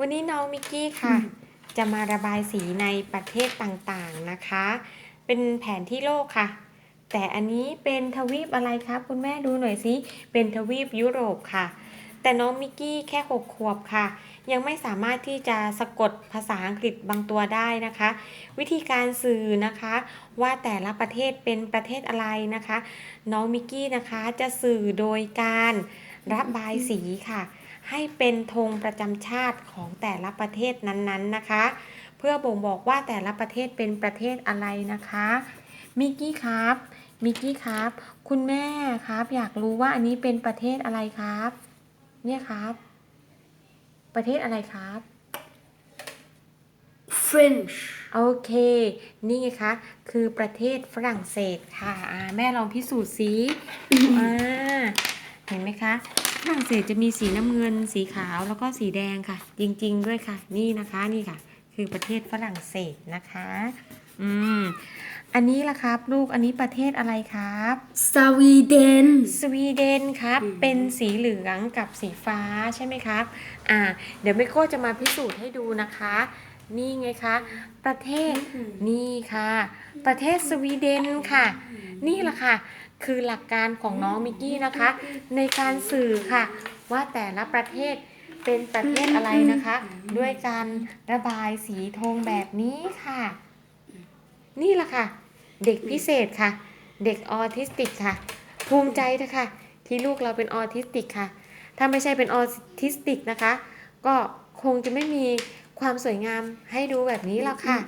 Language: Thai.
วันนี้น้องมิกกี้ค่ะ จะมาระบายสีในประเทศต่างๆนะคะ เป็นแผนที่โลกค่ะ แต่อันนี้เป็นทวีปอะไรครับ คุณแม่ดูหน่อยสิเป็นทวีปยุโรปค่ะ แต่น้องมิกกี้แค่หกขวบค่ะ ยังไม่สามารถที่จะสะกดภาษาอังกฤษบางตัวได้นะคะ วิธีการสื่อนะคะ ว่าแต่ละประเทศเป็นประเทศอะไรนะคะ น้องมิกกี้นะคะจะสื่อโดยการ ระบายสีค่ะ ให้เป็นธงประจำชาติของแต่ละประเทศนั้นๆนะคะ เพื่อบ่งบอกว่าแต่ละประเทศเป็นประเทศอะไรนะคะมิกกี้ครับมิกกี้ครับ คุณแม่ครับ อยากรู้ว่าอันนี้เป็นประเทศอะไรครับ เนี่ยครับ ประเทศอะไรครับ French โอเค นี่ไงคะ คือประเทศฝรั่งเศสค่ะอ่าแม่ลองพิสูจน์สิอ่าเห็นไหมคะฝรั่งเศสจะมีสีน้ำเงิน สีขาวแล้วก็สีแดงค่ะ จริง ๆ ด้วยค่ะ นี่นะคะนี่ค่ะ คือประเทศฝรั่งเศสนะคะ อืมอันนี้ล่ะครับ ลูกอันนี้ประเทศอะไรครับ Sweden สวีเดนครับอืมเป็นสีเหลืองกับสีฟ้าใช่ไหมครับ อ่า เดี๋ยวแม่โก้จะมาพิสูจน์ให้ดูนะคะ นี่ไงคะ ประเทศนี่ค่ะ ประเทศสวีเดนค่ะ นี่แหละค่ะ คือหลักการของน้องมิกกี้นะคะ ในการสื่อค่ะ ว่าแต่ละประเทศเป็นประเทศอะไรนะคะ ด้วยการระบายสีธงแบบนี้ค่ะ นี่แหละค่ะ เด็กพิเศษค่ะ เด็กออทิสติกค่ะ ภูมิใจเถอะคะที่ลูกเราเป็นออทิสติกค่ะ ถ้าไม่ใช่เป็นออทิสติกนะคะ ก็คงจะไม่มีความสวยงามให้ดูแบบนี้หรอกค่ะ